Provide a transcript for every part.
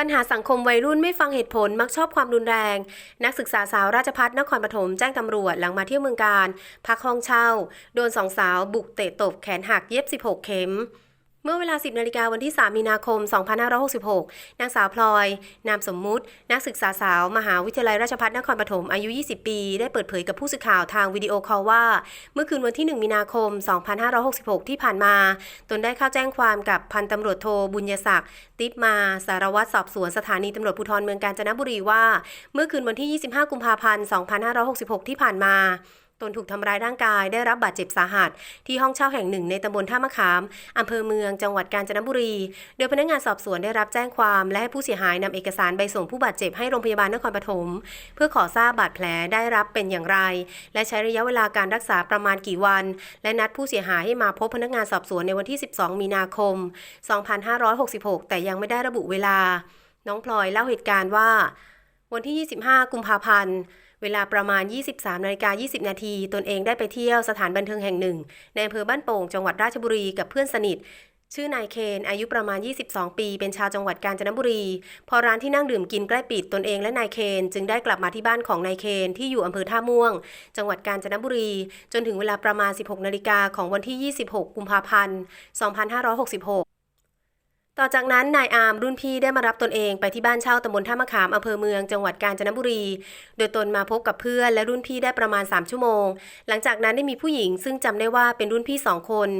ปัญหาสังคมวัยรุ่นไม่ฟังเหตุผลมักชอบความรุนแรง นักศึกษาสาวราชพัฒนครปฐมแจ้งตำรวจหลังมาเที่ยวเมืองการ พักห้องเช่า โดนสองสาวบุกเตะตบแขนหักเย็บ 16 เข็ม เมื่อเวลา 10 นาฬิกาวันที่ 3 มีนาคม 2566 นางสาวพลอย นามสมมุติ นักศึกษาสาว มหาวิทยาลัยราชภัฏนครปฐม อายุ 20 ปี ได้เปิดเผยกับผู้สื่อข่าวทางวิดีโอคอลว่า เมื่อคืนวันที่ 1 มีนาคม 2566 ที่ผ่านมา ตนได้เข้าแจ้งความกับพันตำรวจโทบุญยศักดิ์ ติปมา สารวัตรสอบสวนสถานีตำรวจภูธรเมืองกาญจนบุรีว่า เมื่อคืนวันที่ 25 กุมภาพันธ์ 2566 ที่ผ่านมา ตนถูกทำร้ายร่างกายได้รับบาดเจ็บสาหัส ที่ห้องเช่าแห่งหนึ่งในตำบลท่ามะขามอำเภอเมืองจังหวัดกาญจนบุรี โดยพนักงานสอบสวนได้รับแจ้งความและให้ผู้เสียหายนำเอกสารใบส่งผู้บาดเจ็บให้โรงพยาบาลนครปฐมเพื่อขอทราบบาดแผลได้รับเป็นอย่างไร และใช้ระยะเวลาการรักษาประมาณกี่วัน และนัดผู้เสียหายให้มาพบพนักงานสอบสวนในวันที่ 12 มีนาคม 2566 แต่ยังไม่ได้ระบุเวลา น้องพลอยเล่าเหตุการณ์ว่า วันที่ 25 กุมภาพันธ์ เวลาประมาณ 23นาฬิกา20 นาที ตนเองได้ไปเที่ยวสถานบันเทิงแห่งหนึ่ง ในอำเภอบ้านโป่งจังหวัดราชบุรีกับเพื่อนสนิทชื่อนายเคน อายุประมาณ 22 ปี เป็นชาวจังหวัดกาญจนบุรี พอร้านที่นั่งดื่มกินใกล้ปิดตนเองและนายเคน จึงได้กลับมาที่บ้านของนายเคนที่อยู่อำเภอท่าม่วง จังหวัดกาญจนบุรี จนถึงเวลาประมาณ 16 นาฬิกาของวันที่ 26 กุมภาพันธ์ 2566 ต่อจากนั้นนายอาร์มรุ่นพี่ได้มารับตนเองไปที่บ้านเช่าตำบลท่ามะขามอำเภอเมืองจังหวัดกาญจนบุรี โดยตนมาพบกับเพื่อนและรุ่นพี่ได้ประมาณ 3 ชั่วโมง หลังจากนั้นได้มีผู้หญิงซึ่งจำได้ว่าเป็นรุ่นพี่สองคน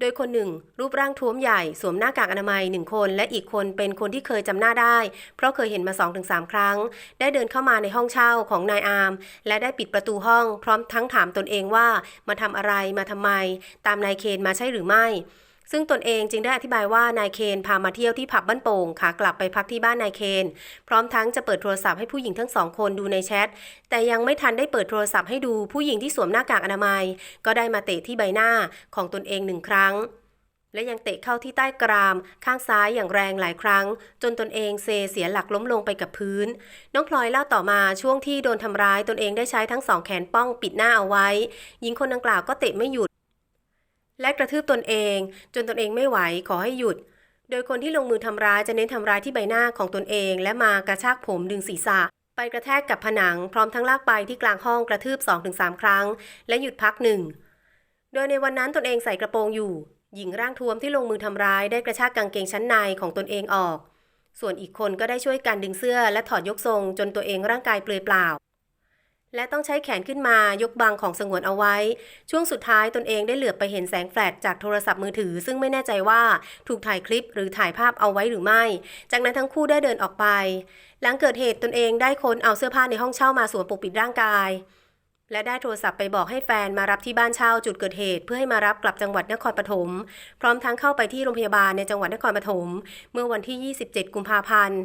โดยคนหนึ่ง รูปร่างท้วมใหญ่สวมหน้ากากอนามัยหนึ่งคน และอีกคนเป็นคนที่เคยจำหน้าได้ เพราะเคยเห็นมา 2-3 ครั้ง ได้เดินเข้ามาในห้องเช่าของนายอาร์มและได้ปิดประตูห้อง พร้อมทั้งถามตนเองว่ามาทำอะไรมาทำไม ตามนายเคนมาใช่หรือไม่ ซึ่งตนเองจึงได้อธิบายว่านายเคนพามาเที่ยวที่ผับบ้านโป่งขากลับไปพักที่บ้านนายเคน พร้อมทั้งจะเปิดโทรศัพท์ให้ผู้หญิงทั้งสองคนดูในแชท แต่ยังไม่ทันได้เปิดโทรศัพท์ให้ดูผู้หญิงที่สวมหน้ากากอนามัย ก็ได้มาเตะที่ใบหน้าของตนเองหนึ่งครั้งและยังเตะเข้าที่ใต้กราม ข้างซ้ายอย่างแรงหลายครั้ง จนตนเองเซเสียหลักล้มลงไปกับพื้น น้องพลอยเล่าต่อมาช่วงที่โดนทำร้ายตนเองได้ใช้ทั้งสองแขนป้องปิดหน้าเอาไว้ หญิงคนดังกล่าวก็เตะไม่หยุด และกระทืบตนเอง จนตนเองไม่ไหวขอให้หยุด โดยคนที่ลงมือทำร้ายจะเน้นทำร้ายที่ใบหน้าของตนเอง และมากระชากผมดึงศีรษะ ไปกระแทกกับผนัง พร้อมทั้งลากไปที่กลางห้องกระทืบ 2-3 ครั้ง และหยุดพักหนึ่ง โดยในวันนั้นตนเองใส่กระโปรงอยู่ หญิงร่างท้วมที่ลงมือทำร้ายได้กระชากกางเกงชั้นในของตนเองออก ส่วนอีกคนก็ได้ช่วยกันดึงเสื้อ และถอดยกทรง จนตัวเองร่างกายเปลือยเปล่า และต้องใช้แขนขึ้นมายกบังของสงวนเอาไว้ ช่วงสุดท้ายตนเองได้เหลือบไปเห็นแสงแฟลชจากโทรศัพท์มือถือ ซึ่งไม่แน่ใจว่าถูกถ่ายคลิปหรือถ่ายภาพเอาไว้หรือไม่ จากนั้นทั้งคู่ได้เดินออกไป หลังเกิดเหตุตนเองได้ค้นเอาเสื้อผ้าในห้องเช่ามาสวมปกปิดร่างกาย และได้โทรศัพท์ไปบอกให้แฟนมารับที่บ้านเช่าจุดเกิดเหตุ เพื่อให้มารับกลับจังหวัดนครปฐมพร้อมทั้งเข้าไปที่โรงพยาบาลในจังหวัดนครปฐมเมื่อวันที่ 27 กุมภาพันธ์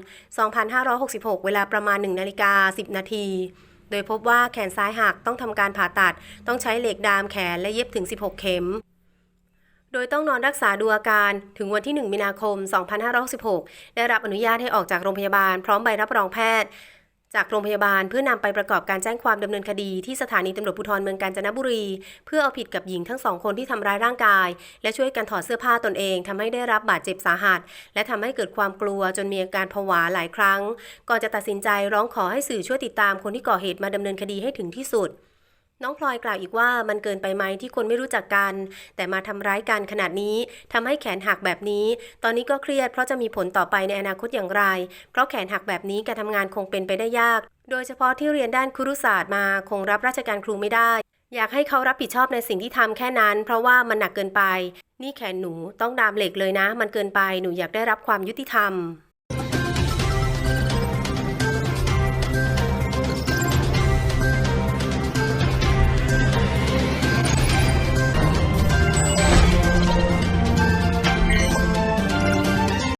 2566 เวลาประมาณ1นาฬิกา10 นาที โดยพบว่าแขนซ้ายหักต้องทำการผ่าตัด ต้องใช้เหล็กดามแขนและเย็บถึง 16 เข็ม โดยต้องนอนรักษาดูอาการถึงวันที่ 1 มีนาคม 2566 ได้รับอนุญาตให้ออกจากโรงพยาบาลพร้อมใบรับรองแพทย์ จากโรงพยาบาลเพื่อนำไปประกอบการแจ้งความดำเนินคดีที่สถานีตำรวจภูธรเมืองกาญจนบุรี เพื่อเอาผิดกับหญิงทั้งสองคนที่ทำร้ายร่างกาย และช่วยกันถอดเสื้อผ้าตนเองทำให้ได้รับบาดเจ็บสาหัส และทำให้เกิดความกลัวจนมีอาการผวาหลายครั้ง ก่อนจะตัดสินใจร้องขอให้สื่อช่วยติดตามคนที่ก่อเหตุมาดำเนินคดีให้ถึงที่สุด น้องพลอยกล่าวอีกว่ามันเกินไปไหมที่คนไม่รู้จักกัน แต่มาทำร้ายกันขนาดนี้ทำให้แขนหักแบบนี้ ตอนนี้ก็เครียดเพราะจะมีผลต่อไปในอนาคตอย่างไร เพราะแขนหักแบบนี้การทำงานคงเป็นไปได้ยาก โดยเฉพาะที่เรียนด้านครุศาสตร์มาคงรับราชการครูไม่ได้ อยากให้เขารับผิดชอบในสิ่งที่ทำแค่นั้น เพราะว่ามันหนักเกินไป นี่แขนหนูต้องดามเหล็กเลยนะ มันเกินไปหนูอยากได้รับความยุติธรรม